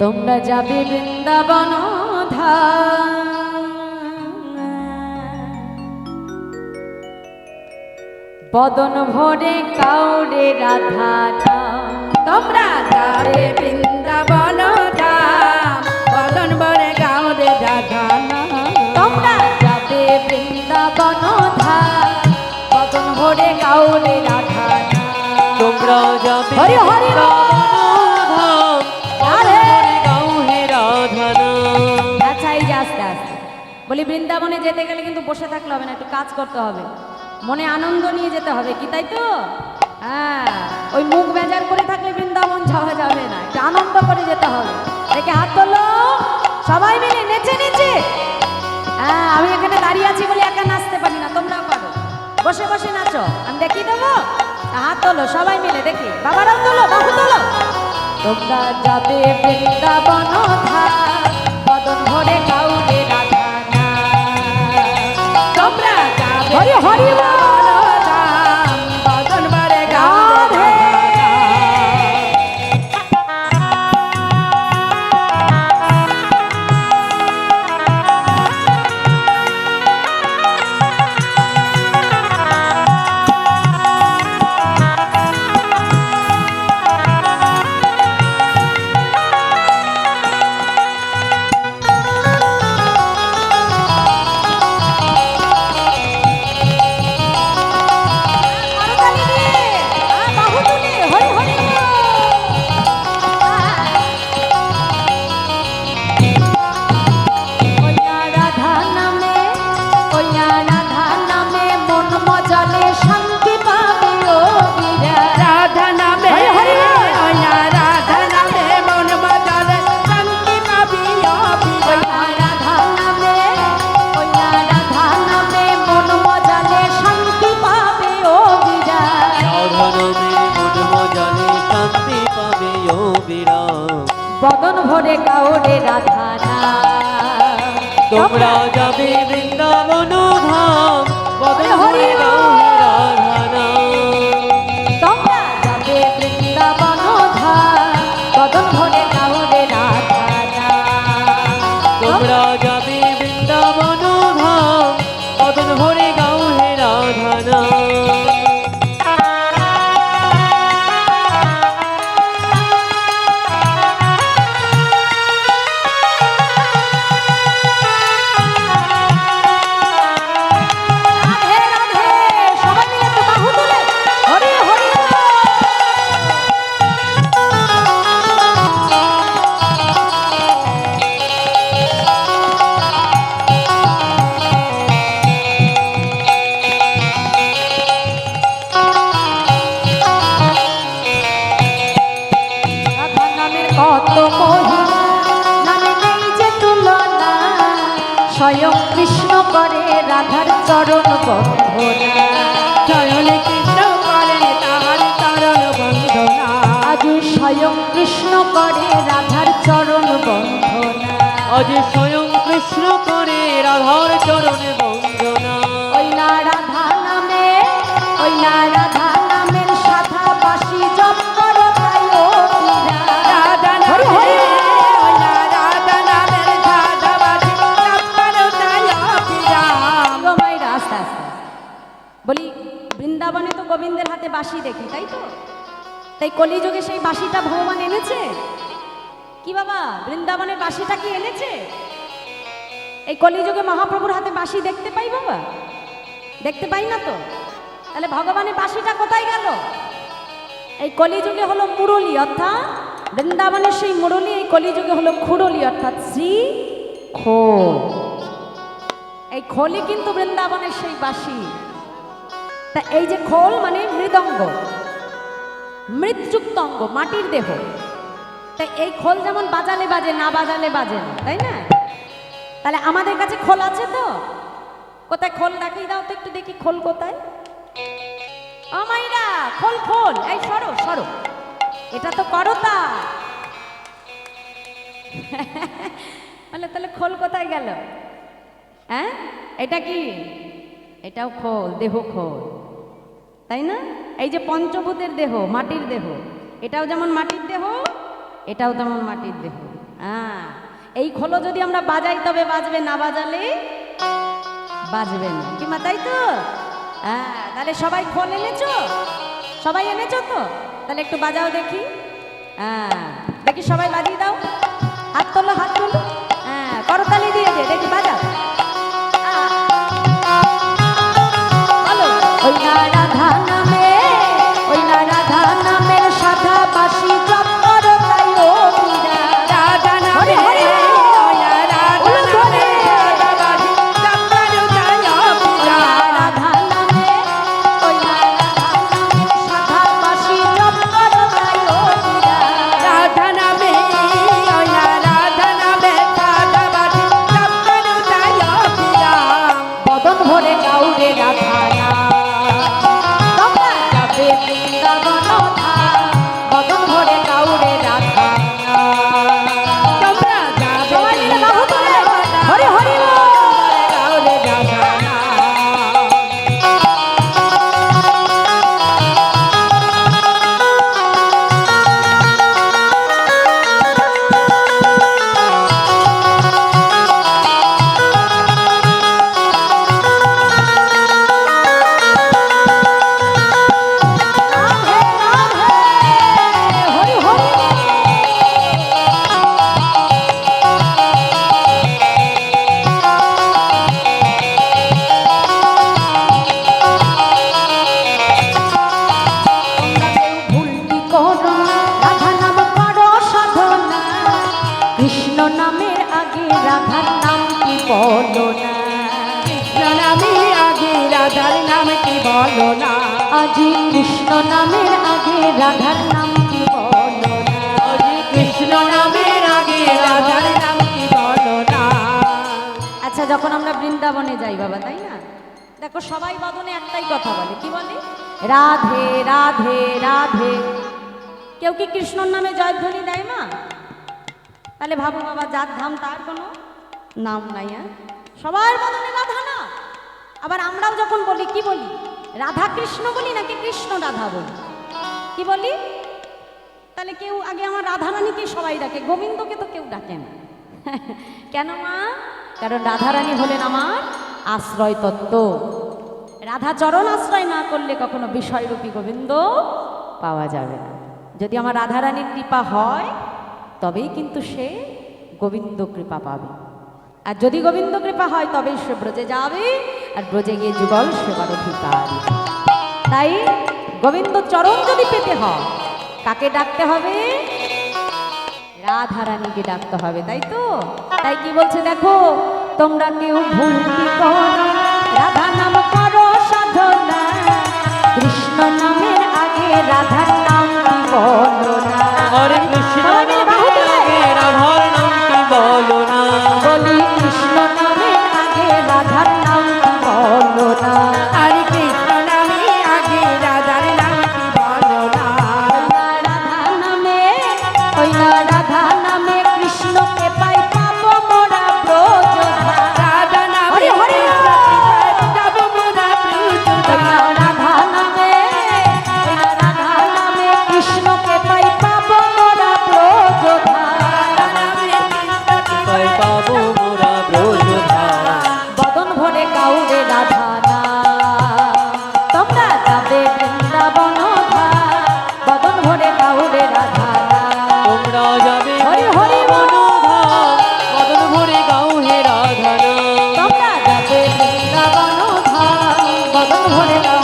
তোমরা যাবে বৃন্দাবন। বদন ভরে কাউরে রাধা তোমরা যাবে বৃন্দাবন বদন ভরে কাউরে রাধা তোমরা যাবে বৃন্দাবন বদন ভরে কাউরে রাধা তোমরা যাবে হরি হরি বলি বৃন্দাবনে যেতে গেলে কিন্তু বসে থাকলে হবে না, একটু কাজ করতে হবে। মনে আনন্দ নিয়ে যেতে হবে, কি তাই তো? হ্যাঁ ওই মুখ বেজার করে থাকলে বৃন্দাবন যাওয়া যাবে না, একটু আনন্দ করে যেতে হবে। দেখে হাত তোলো, সবাই মিলে নেচে নেচে। হ্যাঁ আমি এখানে দাঁড়িয়ে আছি বলে একা নাচতে পারি না তোমরাও পারো। বসে বসে নাচো, আমি দেখিয়ে দেবো? হাত তোলো, সবাই মিলে দেখি। বাবারাও তোলো, বাবু তোলো। তোমরা যাবে বৃন্দাবন ধাম বদন ভরে কাউরে রাধা না তোমরা যাবে কত মহিমা নামে নেই যে তুলনা স্বয়ং কৃষ্ণ করে রাধার চরণ বন্ধনা চরণে কৃষ্ণ করেন তাহার চরণ বন্দনা। আজ স্বয়ং কৃষ্ণ করে রাধার চরণ বন্ধনা আজ স্বয়ং কৃষ্ণ করে রাধার চরণে বন্দনা। গোবিন্দের হাতে বাঁশি দেখি, তাই তো? তাই কলিযুগে সেই বাঁশিটা ভগবান এনেছে? কি বাবা, বৃন্দাবনের বাঁশিটা কি এনেছে? এই কলিযুগে মহাপ্রভুর হাতে বাঁশি দেখতে পাই বাবা? দেখতে পাই না তো? তাহলে ভগবানের বাঁশিটা কোথায় গেল? এই কলিযুগে হলো মুরলি, অর্থাৎ বৃন্দাবনের সেই মুরলি, এই কলিযুগে হলো খুরলি, অর্থাৎ শ্রী খোল। এই খোলই কিন্তু বৃন্দাবনের সেই বাঁশি। তা এই যে খোল মানে মৃদঙ্গ। মৃৎযুক্ত অঙ্গ মাটির দেহ। তাই এই খোল যেমন বাজালে বাজে, না বাজালে বাজে না, তাই না? তাহলে আমাদের কাছে খোল আছে তো? কোথায় খোল দেখিয়ে দাও তো, একটু দেখি খোল কোথায়। খোল খোল। এই সরো সরো। এটা তো করো তা। বলে তাহলে খোল কোথায় গেল? হ্যাঁ? এটা কি? এটাও খোল, দেহ খোল। তাই না? এই যে পঞ্চভূতের দেহ, মাটির দেহ, এটাও যেমন মাটির দেহ, এটাও তেমন মাটির দেহ। হ্যাঁ এই খোলো যদি আমরা বাজাই, তবে বাজবে, না বাজালে বাজবে না। কি মা তাই তো? হ্যাঁ তাহলে সবাই খোল এনেছো? সবাই এনেছো তো? তাহলে একটু বাজাও দেখি। হ্যাঁ দেখি সবাই বাজিয়ে দাও। বলো না। নামে আগে রাধার নাম কি বলো না? আজি কৃষ্ণ নামের আগে রাধার নাম কি বলো না? আজি কৃষ্ণ নামের আগে রাধার নাম কি বলো না? আচ্ছা যখন আমরা বৃন্দাবনে যাই বাবা তাই না? দেখো সবাই বদনে একটাই কথা বলে। কি বলে? রাধে রাধে রাধে। কেউ কি কৃষ্ণর নামে জয়ধ্বনি দেয় মা? তাহলে ভাবো বাবা যার ধাম তার কোনো? নাম নাই হ্যাঁ? সবার বদনে রাধা না। আবার আমরাও যখন বলি, কি বলি? রাধা কৃষ্ণ বলি নাকি কৃষ্ণ রাধা বলি? কি বলি? তাহলে কেউ আগে আমার রাধারানীকে সবাই ডাকে, গোবিন্দকে তো কেউ ডাকে না। কেন মা? কারণ রাধারানী হলেন আমার আশ্রয় তত্ত্ব। রাধা চরণ আশ্রয় না করলে কখনো বিষয়রূপী গোবিন্দ পাওয়া যাবে না। যদি আমার রাধারানীর কৃপা হয়, তবেই কিন্তু সে গোবিন্দ কৃপা পাবে। আর যদি গোবিন্দ কৃপা হয় তবে সে ব্রজে যাবে, আর ব্রজে গিয়ে যুগল সেবার অধিকার। তাই গোবিন্দ চরণ যদি পেতে হয়, কাকে ডাকতে হবে? রাধারানীকে ডাকতে হবে, তাই তো? তাই কি বলছে দেখো, তোমরা কেউ ভুল কি রাধা নাম করো সাধনা, কৃষ্ণ নামের আগে রাধার ওই না রাধা নামে বদন